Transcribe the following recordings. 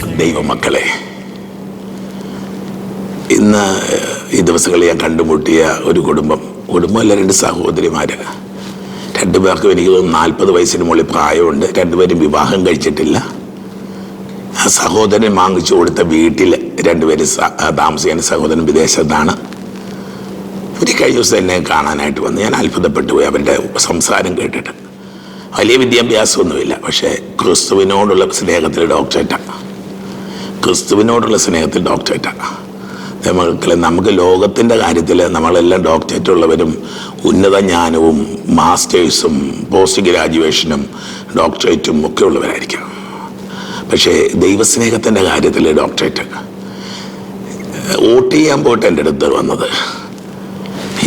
ദൈവമക്കളെ ഇന്ന് ഈ ദിവസങ്ങളിൽ ഞാൻ കണ്ടുമുട്ടിയ ഒരു കുടുംബം കുടുംബമല്ല രണ്ട് സഹോദരിമാർ രണ്ടു പേർക്കും എനിക്ക് നാൽപ്പത് വയസ്സിന് മുകളിൽ പ്രായമുണ്ട്. രണ്ടുപേരും വിവാഹം കഴിച്ചിട്ടില്ല. ആ സഹോദരൻ വാങ്ങിച്ചു കൊടുത്ത വീട്ടിൽ രണ്ടുപേരും താമസിക്കുന്ന സഹോദരൻ വിദേശത്താണ്. ഒരു കഴിഞ്ഞ ദിവസം എന്നെ കാണാനായിട്ട് വന്ന് ഞാൻ അത്ഭുതപ്പെട്ടു പോയി അവരുടെ സംസാരം കേട്ടിട്ട്. വലിയ വിദ്യാഭ്യാസമൊന്നുമില്ല പക്ഷേ ക്രിസ്തുവിനോടുള്ള സ്നേഹത്തിൽ ഡോക്ടറേറ്റാണ്. ക്രിസ്തുവിനോടുള്ള സ്നേഹത്തിൽ ഡോക്ടറേറ്റ് മക്കളെ നമുക്ക് ലോകത്തിന്റെ കാര്യത്തിൽ നമ്മളെല്ലാം ഡോക്ടറേറ്റ് ഉള്ളവരും ഉന്നത ജ്ഞാനവും മാസ്റ്റേഴ്സും പോസ്റ്റ് ഗ്രാജുവേഷനും ഡോക്ടറേറ്റും ഒക്കെ ഉള്ളവരായിരിക്കാം പക്ഷേ ദൈവസ്നേഹത്തിന്റെ കാര്യത്തിൽ ഡോക്ടറേറ്റ് വോട്ട് ചെയ്യാൻ പോയിട്ട് എന്റെ അടുത്ത് വന്നത്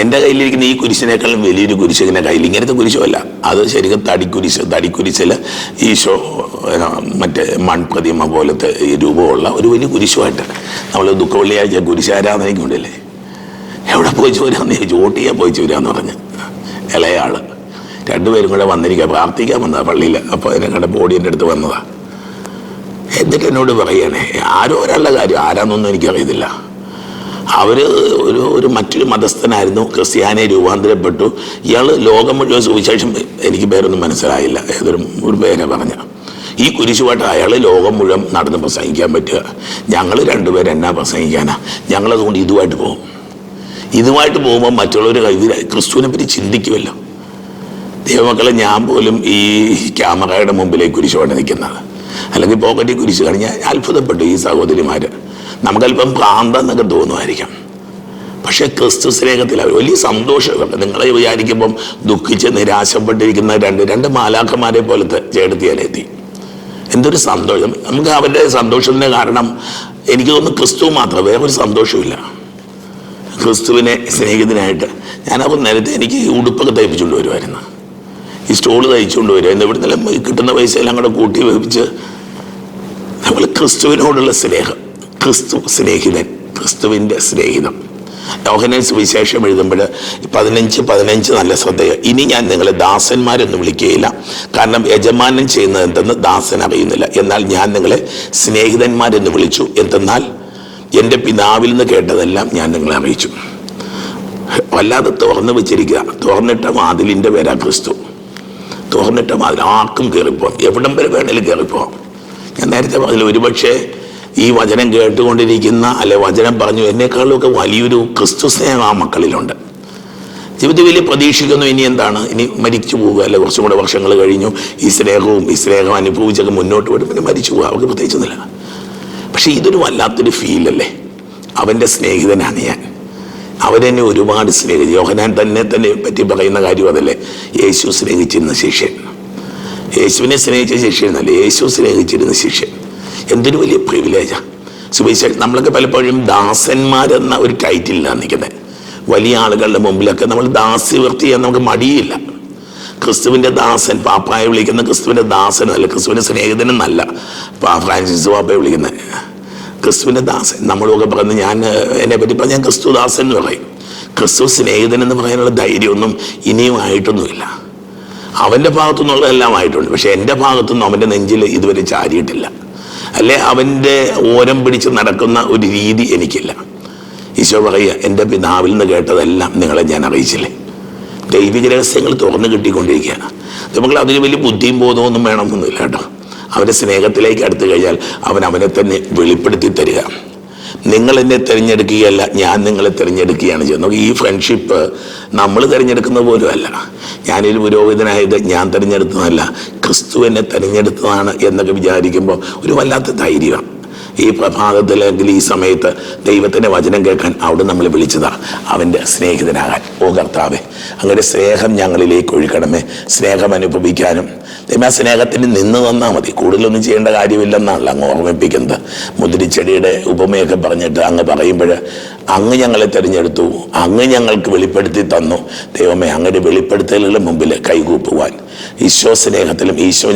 എന്റെ കയ്യിലിരിക്കുന്ന ഈ കുരിശിനേക്കാളും വലിയൊരു കുരിശ് ഇങ്ങനെ കയ്യിൽ ഇങ്ങനത്തെ കുരിശുമല്ല. അത് ശരിക്കും തടിക്കുരിശ് തടിക്കുരിശിൽ ഈശോ മറ്റേ മൺപ്രതിമ പോലത്തെ ഈ രൂപമുള്ള ഒരു വലിയ കുരിശുമായിട്ട്. നമ്മൾ ദുഃഖ വെള്ളിയാഴ്ച കുരിശാരാധനയ്ക്കുണ്ടല്ലേ എവിടെ പോയി ചോരാന്ന് ചോദിച്ചു. ചെയ്യാൻ പോയി ചോരാന്ന് പറഞ്ഞ്. ഇളയാൾ. രണ്ടുപേരും കൂടെ വന്നിരിക്കുക പ്രാർത്ഥിക്കാൻ വന്നതാ പള്ളിയിൽ. അപ്പോൾ എന്നെ കണ്ട ബോഡിന്റെ അടുത്ത് വന്നതാ. എന്നിട്ട് എന്നോട് പറയണേ ആരോ ഒരാളുടെ കാര്യം. ആരാന്നൊന്നും എനിക്കറിയത്തില്ല. അവർ ഒരു ഒരു മറ്റൊരു മതസ്ഥനായിരുന്നു ക്രിസ്ത്യാനെ രൂപാന്തരപ്പെട്ടു. ഇയാൾ ലോകം മുഴുവൻ സുവിശേഷം എനിക്ക് പേരൊന്നും മനസ്സിലായില്ല. ഏതൊരു ഒരു പേരെ പറഞ്ഞ. ഈ കുരിശുപാട്ട് അയാൾ ലോകം മുഴുവൻ നടന്ന് പ്രസംഗിക്കാൻ പറ്റുക. ഞങ്ങൾ രണ്ടുപേരും എന്നാ പ്രസംഗിക്കാനാ? ഞങ്ങളതുകൊണ്ട് ഇതുമായിട്ട് പോകും. ഇതുമായിട്ട് പോകുമ്പോൾ മറ്റുള്ളവർ കൈ ക്രിസ്തുവിനെ പറ്റി ചിന്തിക്കുമല്ലോ. ദൈവമക്കളെ ഞാൻ പോലും ഈ ക്യാമറയുടെ മുമ്പിലേക്ക് കുരിശുമായിട്ട് നിൽക്കുന്നത്. അല്ലെങ്കിൽ പോക്കറ്റിൽ കുരിശ് കഴിഞ്ഞാൽ അത്ഭുതപ്പെട്ടു ഈ സഹോദരിമാര്. നമുക്കല്പം ഭ്രാന്തം എന്നൊക്കെ തോന്നുമായിരിക്കാം. പക്ഷേ ക്രിസ്തു സ്നേഹത്തിൽ അവർ വലിയ സന്തോഷമുണ്ട് നിങ്ങളെ വിചാരിക്കുമ്പം ദുഃഖിച്ച് നിരാശപ്പെട്ടിരിക്കുന്ന രണ്ട് രണ്ട് മാലാക്കന്മാരെ പോലത്തെ ചേട്ടത്തിയാലെത്തി എന്തൊരു സന്തോഷം. നമുക്ക് അവരുടെ സന്തോഷത്തിന് കാരണം എനിക്ക് തോന്നുന്നു ക്രിസ്തു മാത്രം വേറൊരു സന്തോഷമില്ല ക്രിസ്തുവിനെ സ്നേഹിതനായിട്ട് ഞാനപ്പോൾ നേരത്തെ എനിക്ക് ഉടുപ്പൊക്കെ തയ്പ്പിച്ചുകൊണ്ട് വരുമായിരുന്നു. ഈ സ്റ്റോൾ തയ്ച്ചുകൊണ്ട് വരിക. എന്ന് ഇവിടുന്നെല്ലാം കിട്ടുന്ന പൈസ എല്ലാം കൂടെ കൂട്ടി വെപ്പിച്ച് നമ്മൾ ക്രിസ്തുവിനോടുള്ള സ്നേഹം. ക്രിസ്തു സ്നേഹിതൻ ക്രിസ്തുവിന്റെ സ്നേഹിതം. യോഹനൻ സുവിശേഷം എഴുതുമ്പോൾ പതിനഞ്ച് പതിനഞ്ച് നല്ല ശ്രദ്ധയോ. ഇനി ഞാൻ നിങ്ങളെ ദാസന്മാരൊന്നും വിളിക്കുകയില്ല. കാരണം യജമാനൻ ചെയ്യുന്നത് എന്തെന്ന് ദാസൻ അറിയുന്നില്ല. എന്നാൽ ഞാൻ നിങ്ങളെ സ്നേഹിതന്മാരെന്ന് വിളിച്ചു. എന്തെന്നാൽ എന്റെ പിതാവിൽ നിന്ന് കേട്ടതെല്ലാം ഞാൻ നിങ്ങളെ അറിയിച്ചു. വല്ലാതെ തുറന്നു വെച്ചിരിക്കുക. തുറന്നിട്ട വാതിലിന്റെ പേരാ ക്രിസ്തു. തുറന്നിട്ട വാതിൽ ആർക്കും കയറിപ്പോകാം എവിടം വരെ വേണേലും കയറിപ്പോകാം ഞാൻ നേരത്തെ പറഞ്ഞില്ല ഒരുപക്ഷെ ഈ വചനം കേട്ടുകൊണ്ടിരിക്കുന്ന അല്ലെ വചനം പറഞ്ഞു എന്നെക്കാളുമൊക്കെ വലിയൊരു ക്രിസ്തു സ്നേഹം ആ മക്കളിലുണ്ട്. ജീവിതത്തിൽ വലിയ പ്രതീക്ഷിക്കുന്നു ഇനി എന്താണ്? ഇനി മരിച്ചു പോവുക അല്ലെ കുറച്ചും കൂടെ വർഷങ്ങൾ കഴിഞ്ഞു ഈ സ്നേഹവും ഈ സ്നേഹം അനുഭവിച്ചൊക്കെ മുന്നോട്ട് പോയിട്ട് പിന്നെ മരിച്ചു പോവുക അവർക്ക് പ്രത്യേകിച്ചൊന്നുമില്ല പക്ഷെ ഇതൊരു വല്ലാത്തൊരു ഫീലല്ലേ അവന്റെ സ്നേഹിതനാണ് ഞാൻ. അവരെന്നെ ഒരുപാട് സ്നേഹിച്ചു. യോഹനാൻ തന്നെ തന്നെ പറ്റി പറയുന്ന കാര്യം അതല്ലേ? യേശു സ്നേഹിച്ചിരുന്ന ശിഷ്യൻ. യേശുവിനെ സ്നേഹിച്ച ശിഷ്യനല്ലേ യേശു സ്നേഹിച്ചിരുന്ന ശിഷ്യൻ. എന്തൊരു വലിയ പ്രിവിലേജാണ് സുവിശേഷം നമ്മളൊക്കെ പലപ്പോഴും ദാസന്മാരെന്ന ഒരു ടൈറ്റിലാണ് നിൽക്കുന്നത്. വലിയ ആളുകളുടെ മുമ്പിലൊക്കെ നമ്മൾ ദാസ്യവൃത്തി ചെയ്യാൻ നമുക്ക് മടിയില്ല. ക്രിസ്തുവിന്റെ ദാസൻ പാപ്പായെ വിളിക്കുന്ന ക്രിസ്തുവിന്റെ ദാസനല്ല ക്രിസ്തുവിന്റെ സ്നേഹിതനെന്നല്ല പാ ഫ്രാൻസിസ് പാപ്പയെ വിളിക്കുന്നത്. ക്രിസ്തുവിന്റെ ദാസൻ. നമ്മളൊക്കെ പറയുന്നത് ഞാൻ എന്നെ പറ്റി പറഞ്ഞാൽ ഞാൻ ക്രിസ്തു ദാസൻ എന്ന് പറയും. ക്രിസ്തു സ്നേഹിതൻ എന്ന് പറയാനുള്ള ധൈര്യമൊന്നും ഇനിയും ആയിട്ടൊന്നുമില്ല. അവന്റെ ഭാഗത്തുനിന്നുള്ളതെല്ലാം ആയിട്ടുണ്ട്. പക്ഷേ എന്റെ ഭാഗത്തുനിന്നും അവന്റെ നെഞ്ചിൽ ഇതുവരെ ചാരിയിട്ടില്ല. അല്ലെ അവന്റെ ഓരം പിടിച്ച് നടക്കുന്ന ഒരു രീതി എനിക്കില്ല. ഈശോ പറയുക എന്റെ പിതാവിൽ നിന്ന് കേട്ടതെല്ലാം നിങ്ങളെ ഞാൻ അറിയിച്ചില്ലേ? ദൈവിക രഹസ്യങ്ങൾ തുറന്നു കിട്ടിക്കൊണ്ടിരിക്കുകയാണ്. നമുക്ക് അതിന് വലിയ ബുദ്ധിയും ബോധമൊന്നും വേണമെന്നൊന്നുമില്ല കേട്ടോ. അവന്റെ സ്നേഹത്തിലേക്ക് അടുത്തു കഴിഞ്ഞാൽ അവൻ അവനെ തന്നെ വെളിപ്പെടുത്തി തരിക. നിങ്ങൾ എന്നെ തിരഞ്ഞെടുക്കുകയല്ല ഞാൻ നിങ്ങളെ തിരഞ്ഞെടുക്കുകയാണ് ചെയ്യുന്നത്. ഈ ഫ്രണ്ട്ഷിപ്പ് നമ്മൾ തിരഞ്ഞെടുക്കുന്ന പോലും അല്ല. ഞാനൊരു പുരോഹിതനായത് ഞാൻ തിരഞ്ഞെടുത്തതല്ല. ക്രിസ്തു എന്നെ തിരഞ്ഞെടുത്തതാണ് എന്നൊക്കെ വിചാരിക്കുമ്പോൾ ഒരു വല്ലാത്ത ധൈര്യമാണ് ഈ പ്രഭാതത്തിൽ അല്ലെങ്കിൽ ഈ സമയത്ത് ദൈവത്തിന്റെ വചനം കേൾക്കാൻ അവിടെ നമ്മൾ വിളിച്ചതാണ് അവന്റെ സ്നേഹിതനാകാൻ. ഓ കർത്താവേ അങ്ങനെ സ്നേഹം ഞങ്ങളിലേക്ക് ഒഴുക്കണമേ. സ്നേഹം അനുഭവിക്കാനും ദൈവമേ, ആ സ്നേഹത്തിന് നിന്ന് തന്നാൽ മതി. കൂടുതലൊന്നും ചെയ്യേണ്ട കാര്യമില്ലെന്നാണല്ലോ അങ്ങ് ഓർമ്മിപ്പിക്കുന്നത്. മുതിരിച്ചെടിയുടെ ഉപമയൊക്കെ പറഞ്ഞിട്ട് അങ്ങ് പറയുമ്പോൾ അങ്ങ് ഞങ്ങളെ തിരഞ്ഞെടുത്തു. അങ്ങ് ഞങ്ങൾക്ക് വെളിപ്പെടുത്തി തന്നു. ദൈവമേ അങ്ങയുടെ വെളിപ്പെടുത്തലുകളുടെ മുമ്പിൽ കൈകൂപ്പുവാൻ ഈശോ സ്നേഹത്തിലും ഈശോ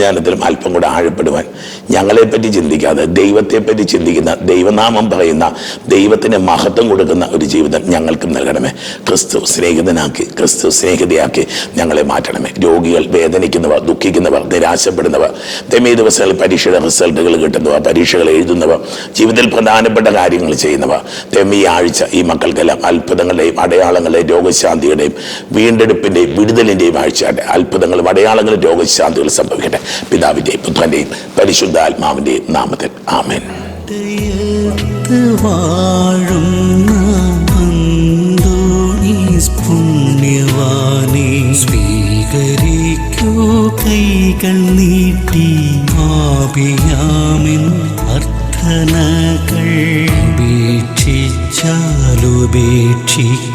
അല്പം കൂടെ ആഴപ്പെടുവാൻ ഞങ്ങളെപ്പറ്റി ചിന്തിക്കാതെ ദൈവത്തെപ്പറ്റി ചിന്തിക്കുന്ന ദൈവനാമം പറയുന്ന ദൈവത്തിന് മഹത്വം കൊടുക്കുന്ന ഒരു ജീവിതം ഞങ്ങൾക്കും നൽകണമേ. ക്രിസ്തു സ്നേഹിതനാക്കി ക്രിസ്തു സ്നേഹിതയാക്കി ഞങ്ങളെ മാറ്റണമേ. രോഗികൾ വേദനിക്കുന്നവർ ദുഃഖിക്കുന്നവർ നിരാശപ്പെടുന്നവർ തെമേ ദിവസങ്ങളിൽ പരീക്ഷയുടെ റിസൾട്ടുകൾ കിട്ടുന്നവർ പരീക്ഷകൾ എഴുതുന്നവർ ജീവിതത്തിൽ പ്രധാനപ്പെട്ട കാര്യങ്ങൾ ചെയ്യുന്നവർ ഈ ആഴ്ച ഈ മക്കൾക്കെല്ലാം അത്ഭുതങ്ങളുടെയും അടയാളങ്ങളുടെയും രോഗശാന്തിയുടെയും വീണ്ടെടുപ്പിന്റെയും വിടുതലിന്റെയും ആഴ്ചയുടെ അത്ഭുതങ്ങളും അടയാളങ്ങളും രോഗശാന്തികളും സംഭവിക്കട്ടെ. പിതാവിന്റെയും പുത്രന്റെയും പരിശുദ്ധ ആത്മാവിന്റെയും നാമത്തിൽ. ആമേൻ. സ്വീകരിക്കൂ. കൈകൾ നീട്ടി ആപിയാമിൻ അർത്ഥനകൾ. ഉപേക്ഷിച്ചാലുപേക്ഷിക്ക